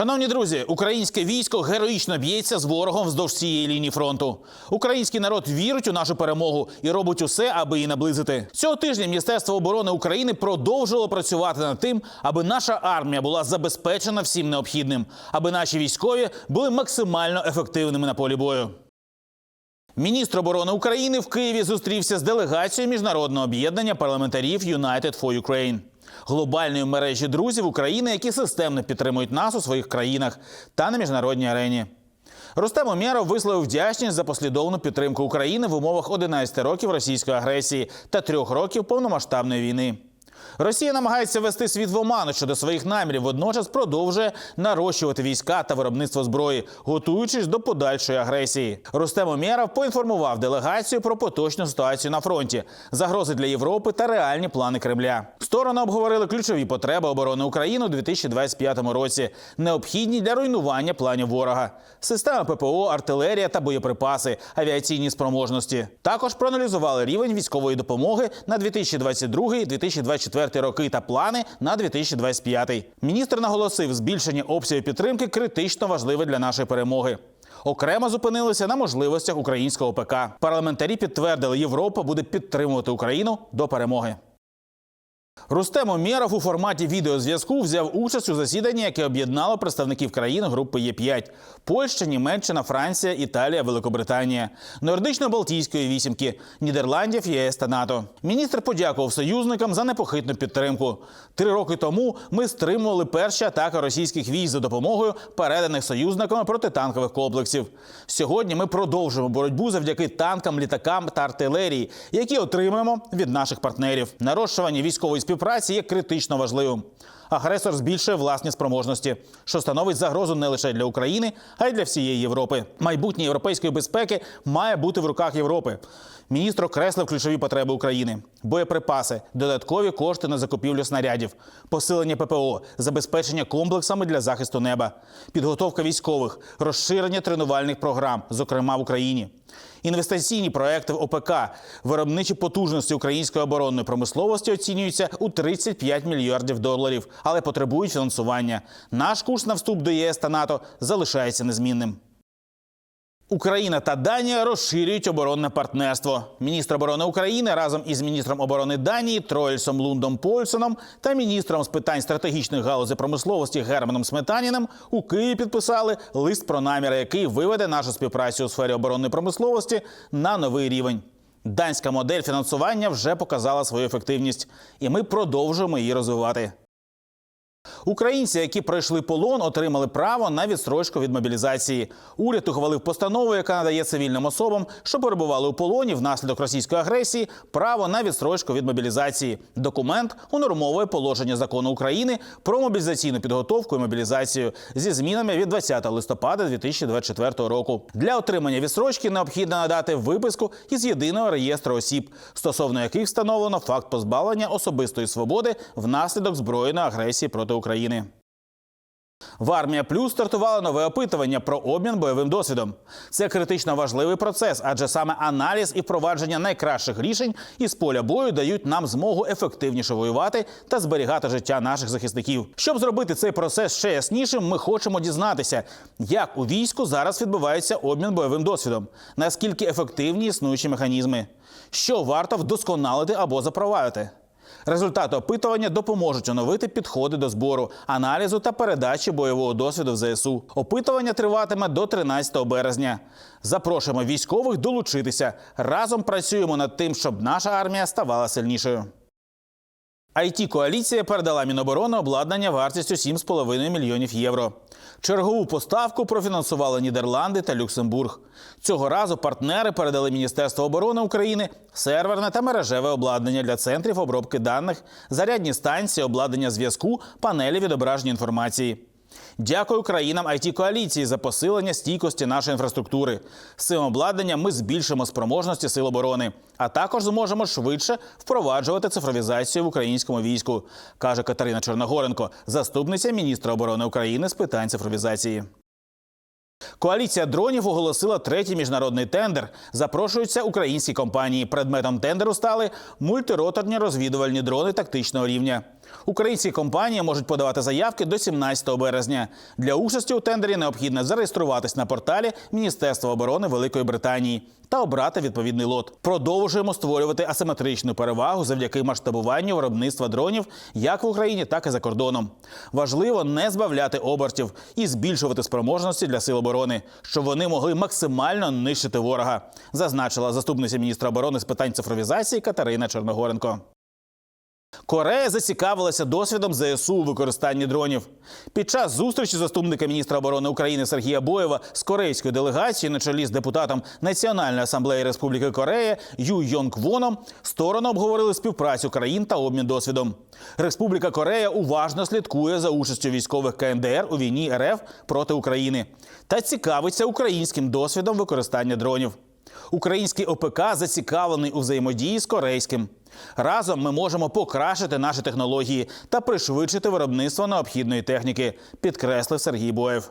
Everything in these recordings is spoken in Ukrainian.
Шановні друзі, українське військо героїчно б'ється з ворогом вздовж цієї лінії фронту. Український народ вірить у нашу перемогу і робить усе, аби її наблизити. Цього тижня Міністерство оборони України продовжило працювати над тим, аби наша армія була забезпечена всім необхідним, аби наші військові були максимально ефективними на полі бою. Міністр оборони України в Києві зустрівся з делегацією міжнародного об'єднання парламентарів United for Ukraine – глобальної мережі друзів України, які системно підтримують нас у своїх країнах та на міжнародній арені. Рустем Умєров висловив вдячність за послідовну підтримку України в умовах 11 років російської агресії та трьох років повномасштабної війни. Росія намагається вести світ в оману щодо своїх намірів, водночас продовжує нарощувати війська та виробництво зброї, готуючись до подальшої агресії. Рустем Умєров поінформував делегацію про поточну ситуацію на фронті, загрози для Європи та реальні плани Кремля. Сторони обговорили ключові потреби оборони України у 2025 році, необхідні для руйнування планів ворога, системи ППО, артилерія та боєприпаси, авіаційні спроможності. Також проаналізували рівень військової допомоги на 2022-2024 роки та плани на 2025. Міністр наголосив, збільшення обсягів підтримки критично важливе для нашої перемоги. Окремо зупинилися на можливостях українського ПК. Парламентарі підтвердили, Європа буде підтримувати Україну до перемоги. Рустем Умєров у форматі відеозв'язку взяв участь у засіданні, яке об'єднало представників країн групи Є5 – Польща, Німеччина, Франція, Італія, Великобританія, Нордично-Балтійської вісімки, Нідерландів, ЄС та НАТО. Міністр подякував союзникам за непохитну підтримку. Три роки тому ми стримували перші атаки російських військ за допомогою переданих союзниками протитанкових комплексів. Сьогодні ми продовжуємо боротьбу завдяки танкам, літакам та артилерії, які отримуємо від наших партнерів. Нарощування військової співпраці є критично важливим. Агресор збільшує власні спроможності, що становить загрозу не лише для України, а й для всієї Європи. Майбутнє європейської безпеки має бути в руках Європи. Міністр окреслив ключові потреби України: боєприпаси, додаткові кошти на закупівлю снарядів, посилення ППО, забезпечення комплексами для захисту неба, підготовка військових, розширення тренувальних програм, зокрема в Україні. Інвестиційні проекти в ОПК, виробничі потужності української оборонної промисловості оцінюються у 35 мільярдів доларів, але потребують фінансування. Наш курс на вступ до ЄС та НАТО залишається незмінним. Україна та Данія розширюють оборонне партнерство. Міністр оборони України разом із міністром оборони Данії Троїльсом Лундом Польсоном та міністром з питань стратегічних галузей промисловості Германом Сметаніним у Києві підписали лист про наміри, який виведе нашу співпрацю у сфері оборонної промисловості на новий рівень. Данська модель фінансування вже показала свою ефективність, і ми продовжуємо її розвивати. Українці, які пройшли полон, отримали право на відстрочку від мобілізації. Уряд ухвалив постанову, яка надає цивільним особам, що перебували у полоні внаслідок російської агресії, право на відстрочку від мобілізації. Документ унормовує положення закону України про мобілізаційну підготовку і мобілізацію зі змінами від 20 листопада 2024 року. Для отримання відстрочки необхідно надати виписку із єдиного реєстру осіб, стосовно яких встановлено факт позбавлення особистої свободи внаслідок збройної агресії проти України. В армія плюс стартувало нове опитування про обмін бойовим досвідом. Це критично важливий процес, адже саме аналіз і впровадження найкращих рішень із поля бою дають нам змогу ефективніше воювати та зберігати життя наших захисників. Щоб зробити цей процес ще яснішим, ми хочемо дізнатися, як у війську зараз відбувається обмін бойовим досвідом, наскільки ефективні існуючі механізми, що варто вдосконалити або запровадити. Результати опитування допоможуть оновити підходи до збору, аналізу та передачі бойового досвіду в ЗСУ. Опитування триватиме до 13 березня. Запрошуємо військових долучитися. Разом працюємо над тим, щоб наша армія ставала сильнішою. It коаліція передала Міноборони обладнання вартістю 7,5 мільйонів євро. Чергову поставку профінансували Нідерланди та Люксембург. Цього разу партнери передали Міністерство оборони України серверне та мережеве обладнання для центрів обробки даних, зарядні станції, обладнання зв'язку, панелі відображення інформації. Дякую країнам it коаліції за посилення стійкості нашої інфраструктури. З цим обладнанням ми збільшимо спроможності сил оборони, а також зможемо швидше впроваджувати цифровізацію в українському війську, каже Катерина Чорногоренко, заступниця міністра оборони України з питань цифровізації. Коаліція дронів оголосила третій міжнародний тендер. Запрошуються українські компанії. Предметом тендеру стали мультироторні розвідувальні дрони тактичного рівня. Українські компанії можуть подавати заявки до 17 березня. Для участі у тендері необхідно зареєструватись на порталі Міністерства оборони Великої Британії та обрати відповідний лот. Продовжуємо створювати асиметричну перевагу завдяки масштабуванню виробництва дронів як в Україні, так і за кордоном. Важливо не збавляти обертів і збільшувати спроможності для сил оборони, щоб вони могли максимально нищити ворога, зазначила заступниця міністра оборони з питань цифровізації Катерина Чорногоренко. Корея зацікавилася досвідом ЗСУ у використанні дронів. Під час зустрічі заступника міністра оборони України Сергія Боєва з корейською делегацією на чолі з депутатом Національної асамблеї Республіки Корея Ю Йонг Воном сторони обговорили співпрацю країн та обмін досвідом. Республіка Корея уважно слідкує за участю військових КНДР у війні РФ проти України та цікавиться українським досвідом використання дронів. Український ОПК зацікавлений у взаємодії з корейським. Разом ми можемо покращити наші технології та пришвидшити виробництво необхідної техніки, підкреслив Сергій Боєв.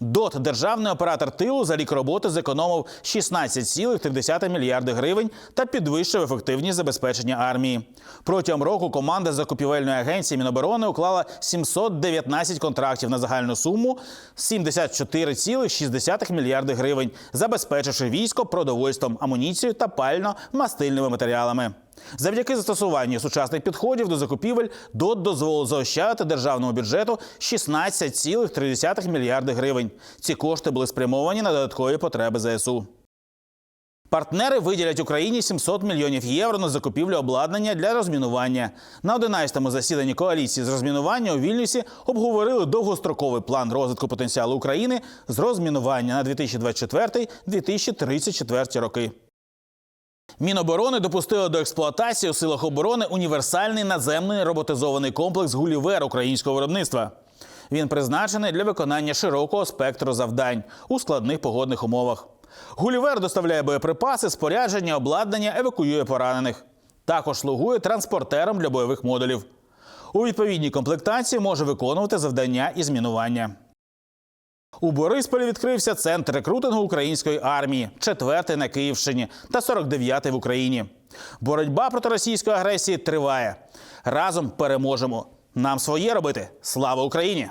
ДОТ, державний оператор тилу, за рік роботи зекономив 16,3 мільярди гривень та підвищив ефективність забезпечення армії. Протягом року команда закупівельної агенції Міноборони уклала 719 контрактів на загальну суму 74,6 мільярди гривень, забезпечивши військо продовольством, амуніцією та пально-мастильними матеріалами. Завдяки застосуванню сучасних підходів до закупівель ДОТ дозволив заощадити державному бюджету 16,3 мільярди гривень. Ці кошти були спрямовані на додаткові потреби ЗСУ. Партнери виділять Україні 700 мільйонів євро на закупівлю обладнання для розмінування. На 11-му засіданні коаліції з розмінування у Вільнюсі обговорили довгостроковий план розвитку потенціалу України з розмінування на 2024-2034 роки. Міноборони допустило до експлуатації у силах оборони універсальний наземний роботизований комплекс Гулівер українського виробництва. Він призначений для виконання широкого спектру завдань у складних погодних умовах. Гулівер доставляє боєприпаси, спорядження, обладнання, евакуює поранених. Також слугує транспортером для бойових модулів. У відповідній комплектації може виконувати завдання і змінування. У Борисполі відкрився центр рекрутингу української армії, четвертий на Київщині та 49-й в Україні. Боротьба проти російської агресії триває. Разом переможемо. Нам своє робити. Слава Україні!